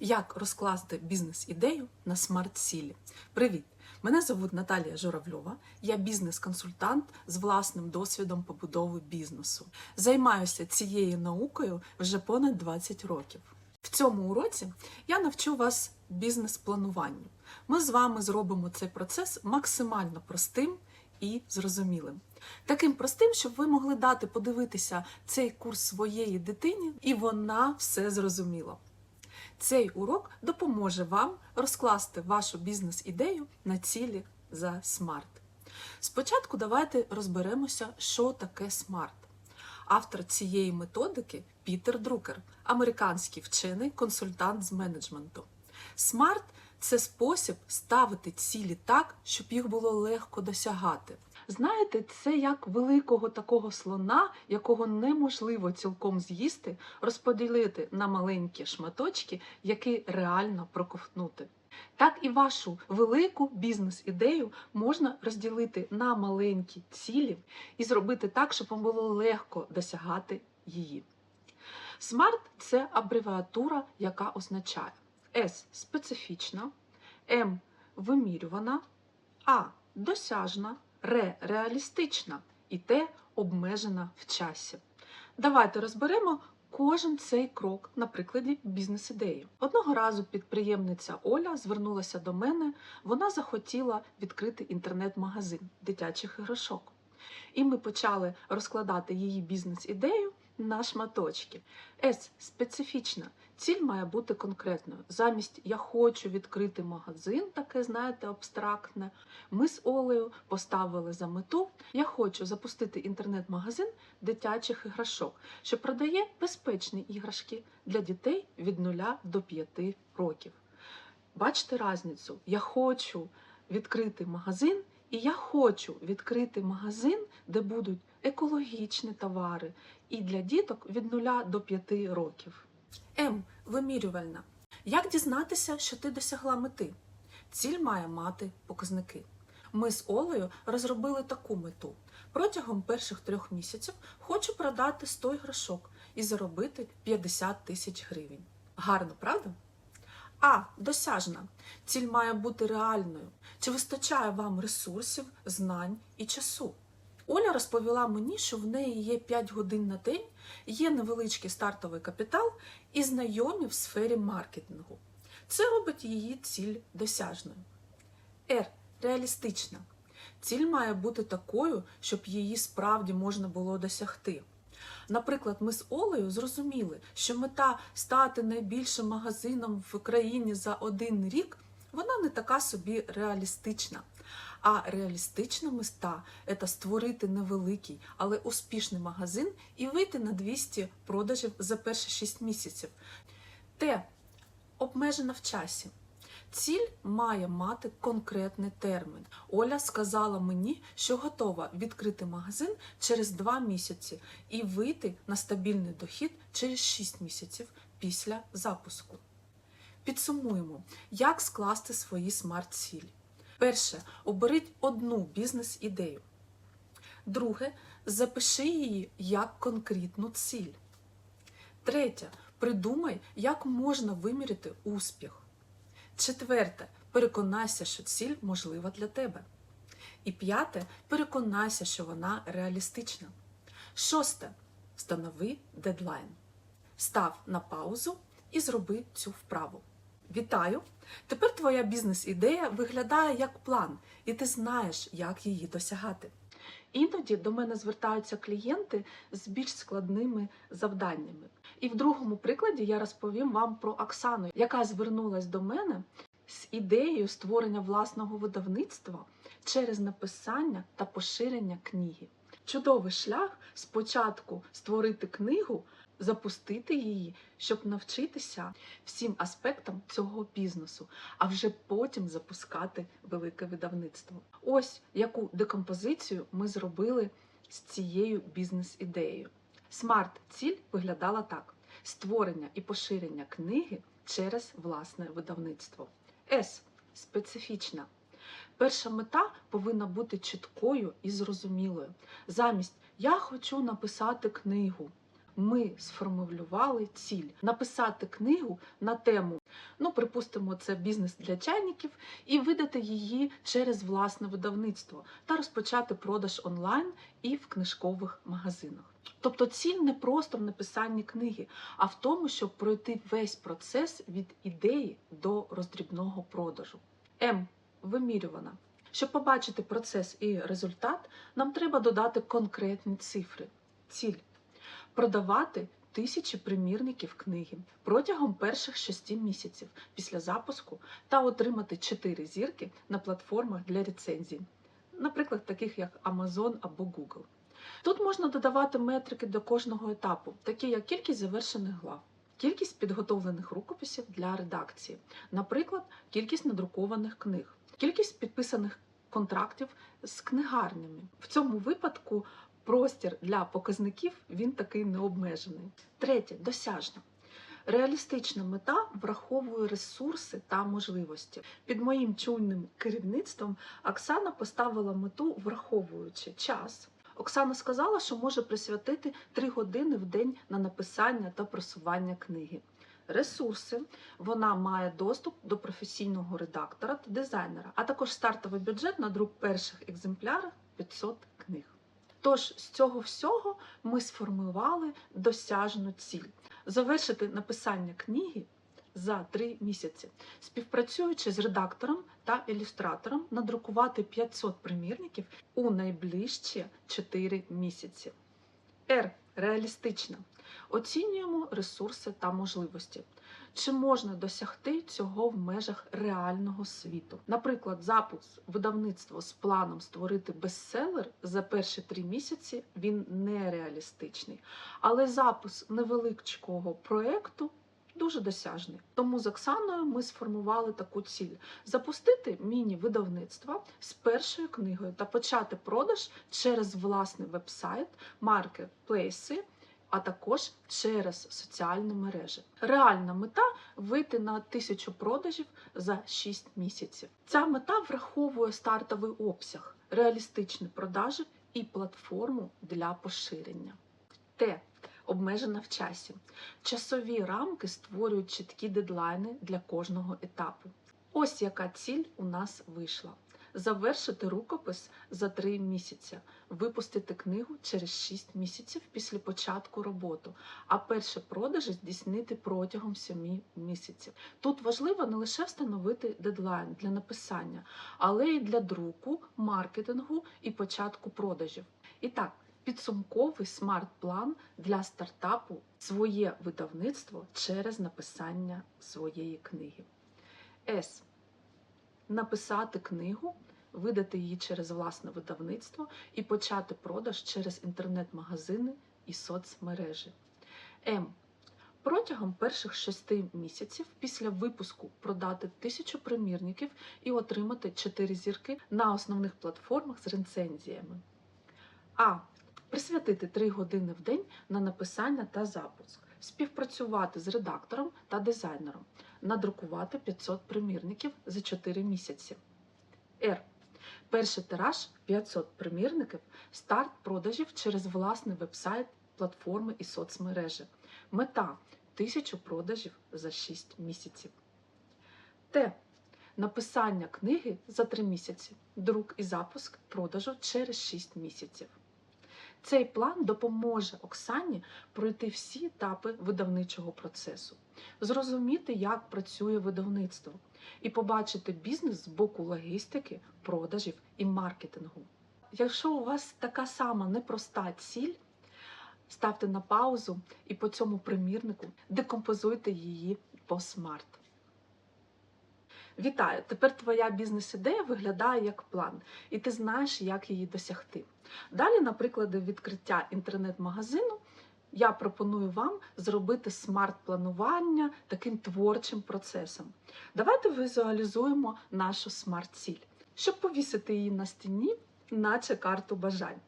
Як розкласти бізнес-ідею на смарт-сілі? Привіт! Мене звуть Наталія Журавльова, я бізнес-консультант з власним досвідом побудови бізнесу. Займаюся цією наукою вже понад 20 років. В цьому уроці я навчу вас бізнес-плануванню. Ми з вами зробимо цей процес максимально простим і зрозумілим. Таким простим, щоб ви могли дати подивитися цей курс своєї дитині, і вона все зрозуміла. Цей урок допоможе вам розкласти вашу бізнес-ідею на цілі за смарт. Спочатку давайте розберемося, що таке смарт. Автор цієї методики Пітер Друкер, американський вчений консультант з менеджменту. Смарт це спосіб ставити цілі так, щоб їх було легко досягати. Знаєте, це як великого такого слона, якого неможливо цілком з'їсти, розподілити на маленькі шматочки, які реально проковтнути. Так і вашу велику бізнес-ідею можна розділити на маленькі цілі і зробити так, щоб вам було легко досягати її. SMART – це абревіатура, яка означає S специфічна, М вимірювана, А досяжна, Р реалістична і Т обмежена в часі. Давайте розберемо кожен цей крок на прикладі бізнес-ідеї. Одного разу підприємниця Оля звернулася до мене, вона захотіла відкрити інтернет-магазин дитячих іграшок. І ми почали розкладати її бізнес-ідею на шматочки. С специфічна. Ціль має бути конкретною. Замість я хочу відкрити магазин, таке, знаєте, абстрактне. Ми з Олею поставили за мету. Я хочу запустити інтернет-магазин дитячих іграшок, що продає безпечні іграшки для дітей від 0 до 5 років. Бачите різницю? Я хочу відкрити магазин, і я хочу відкрити магазин, де будуть екологічні товари, і для діток від 0 до 5 років. М. Вимірювальна. Як дізнатися, що ти досягла мети? Ціль має мати показники. Ми з Олею розробили таку мету. Протягом перших трьох місяців хочу продати 100 іграшок і заробити 50 тисяч гривень. Гарно, правда? А. Досяжна. Ціль має бути реальною. Чи вистачає вам ресурсів, знань і часу? Оля розповіла мені, що в неї є 5 годин на день, є невеличкий стартовий капітал і знайомі в сфері маркетингу. Це робить її ціль досяжною. Р. Реалістична. Ціль має бути такою, щоб її справді можна було досягти. Наприклад, ми з Олею зрозуміли, що мета стати найбільшим магазином в країні за один рік вона не така собі реалістична. А реалістична мета це створити невеликий, але успішний магазин і вийти на 200 продажів за перші 6 місяців. Т. Обмежена в часі. Ціль має мати конкретний термін. Оля сказала мені, що готова відкрити магазин через 2 місяці і вийти на стабільний дохід через 6 місяців після запуску. Підсумуємо, як скласти свої смарт-цілі. Перше, оберіть одну бізнес-ідею. Друге, запиши її як конкретну ціль. Третє, придумай, як можна виміряти успіх. Четверте, переконайся, що ціль можлива для тебе. І п'яте, переконайся, що вона реалістична. Шосте, встанови дедлайн. Став на паузу і зроби цю вправу. Вітаю! Тепер твоя бізнес-ідея виглядає як план, і ти знаєш, як її досягати. Іноді до мене звертаються клієнти з більш складними завданнями. І в другому прикладі я розповім вам про Оксану, яка звернулась до мене з ідеєю створення власного видавництва через написання та поширення книги. Чудовий шлях спочатку створити книгу, запустити її, щоб навчитися всім аспектам цього бізнесу, а вже потім запускати велике видавництво. Ось яку декомпозицію ми зробили з цією бізнес-ідеєю. Смарт-ціль виглядала так: створення і поширення книги через власне видавництво. С. Специфічна. Перша мета повинна бути чіткою і зрозумілою. Замість я хочу написати книгу. ми сформулювали ціль написати книгу на тему, ну, припустимо, це бізнес для чайників, і видати її через власне видавництво та розпочати продаж онлайн і в книжкових магазинах. Тобто ціль не просто в написанні книги, а в тому, щоб пройти весь процес від ідеї до роздрібного продажу. М. Вимірювана. Щоб побачити процес і результат, нам треба додати конкретні цифри. Ціль продавати тисячі примірників книги протягом перших 6 місяців після запуску та отримати 4 зірки на платформах для рецензій, наприклад, таких як Amazon або Google. Тут можна додавати метрики до кожного етапу, такі як кількість завершених глав, кількість підготовлених рукописів для редакції, наприклад, кількість надрукованих книг, кількість підписаних контрактів з книгарнями. В цьому випадку простір для показників він такий необмежений. Третє досяжна. Реалістична мета враховує ресурси та можливості. Під моїм чуйним керівництвом Оксана поставила мету, враховуючи час. Оксана сказала, що може присвятити 3 години в день на написання та просування книги. Ресурси вона має доступ до професійного редактора та дизайнера, а також стартовий бюджет на друк перших екземплярів 500 книг. Тож з цього всього ми сформували досяжну ціль завершити написання книги за три місяці, співпрацюючи з редактором та ілюстратором, надрукувати 500 примірників у найближчі 4 місяці. Р. Реалістична. Оцінюємо ресурси та можливості. Чи можна досягти цього в межах реального світу? Наприклад, запуск видавництва з планом створити бестселер за перші три місяці він нереалістичний. Але запуск невеличкого проєкту дуже досяжний. Тому з Оксаною ми сформували таку ціль: запустити міні-видавництво з першою книгою та почати продаж через власний вебсайт, маркетплейси, а також через соціальні мережі. Реальна мета вийти на тисячу продажів за 6 місяців. Ця мета враховує стартовий обсяг, реалістичні продажі і платформу для поширення. Т. Обмежена в часі. Часові рамки створюють чіткі дедлайни для кожного етапу. Ось яка ціль у нас вийшла: завершити рукопис за 3 місяці, випустити книгу через 6 місяців після початку роботи, а перші продажі здійснити протягом 7 місяців. Тут важливо не лише встановити дедлайн для написання, але й для друку, маркетингу і початку продажів. І так, підсумковий смарт-план для стартапу своє видавництво через написання своєї книги. С. Написати книгу, видати її через власне видавництво і почати продаж через інтернет-магазини і соцмережі. М. Протягом перших шести місяців після випуску продати тисячу примірників і отримати 4 зірки на основних платформах з рецензіями. А. Присвятити 3 години в день на написання та запуск, співпрацювати з редактором та дизайнером, надрукувати 500 примірників за 4 місяці. Р. Перший тираж 500 примірників, старт продажів через власний вебсайт, платформи і соцмережі. Мета 1000 продажів за 6 місяців. Т. Написання книги за 3 місяці, друк і запуск продажу через 6 місяців. Цей план допоможе Оксані пройти всі етапи видавничого процесу, зрозуміти, як працює видавництво, і побачити бізнес з боку логістики, продажів і маркетингу. Якщо у вас така сама непроста ціль, ставте на паузу і по цьому примірнику декомпозуйте її по смарт. Вітаю! Тепер твоя бізнес-ідея виглядає як план, і ти знаєш, як її досягти. Далі, на прикладі відкриття інтернет-магазину, я пропоную вам зробити смарт-планування таким творчим процесом. Давайте візуалізуємо нашу смарт-ціль, щоб повісити її на стіні, наче карту бажань.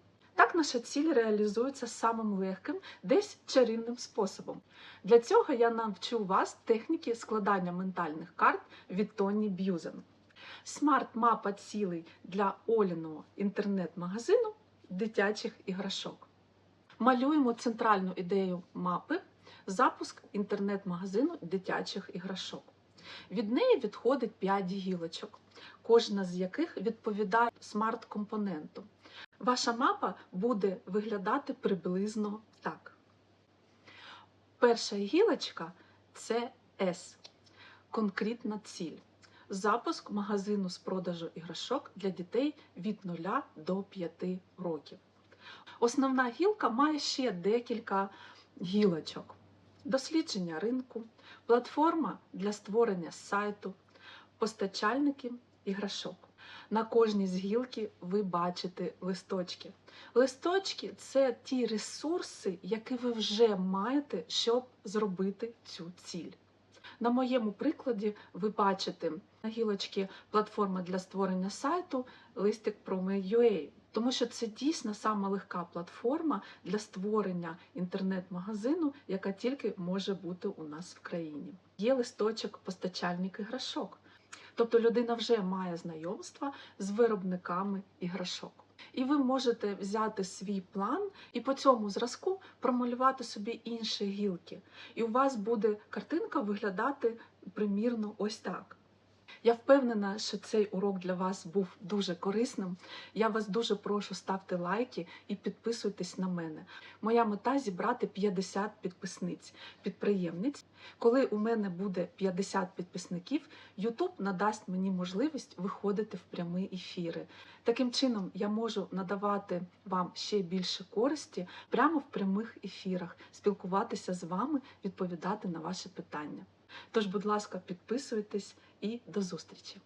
Наша ціль реалізується самим легким, десь чарівним способом. Для цього я навчу вас техніки складання ментальних карт від Тоні Б'юзен. Смарт-мапа цілей для Оліного інтернет-магазину дитячих іграшок. Малюємо центральну ідею мапи запуск інтернет-магазину дитячих іграшок. Від неї відходить 5 гілочок, кожна з яких відповідає смарт-компоненту. Ваша мапа буде виглядати приблизно так. Перша гілочка це S конкретна ціль. Запуск магазину з продажу іграшок для дітей від 0 до 5 років. Основна гілка має ще декілька гілочок: дослідження ринку, платформа для створення сайту, постачальники іграшок. На кожній з гілки ви бачите листочки. Листочки це ті ресурси, які ви вже маєте, щоб зробити цю ціль. На моєму прикладі ви бачите на гілочці платформа для створення сайту листик Promo.ua, тому що це дійсно сама легка платформа для створення інтернет-магазину, яка тільки може бути у нас в країні. Є листочок постачальник іграшок. Тобто людина вже має знайомства з виробниками іграшок. І ви можете взяти свій план і по цьому зразку промалювати собі інші гілки. І у вас буде картинка виглядати примірно ось так. Я впевнена, що цей урок для вас був дуже корисним. Я вас дуже прошу ставте лайки і підписуйтесь на мене. Моя мета зібрати 50 підписниць, підприємниць. Коли у мене буде 50 підписників, YouTube надасть мені можливість виходити в прямі ефіри. Таким чином я можу надавати вам ще більше користі прямо в прямих ефірах, спілкуватися з вами, відповідати на ваші питання. Тож, будь ласка, підписуйтесь і до зустрічі!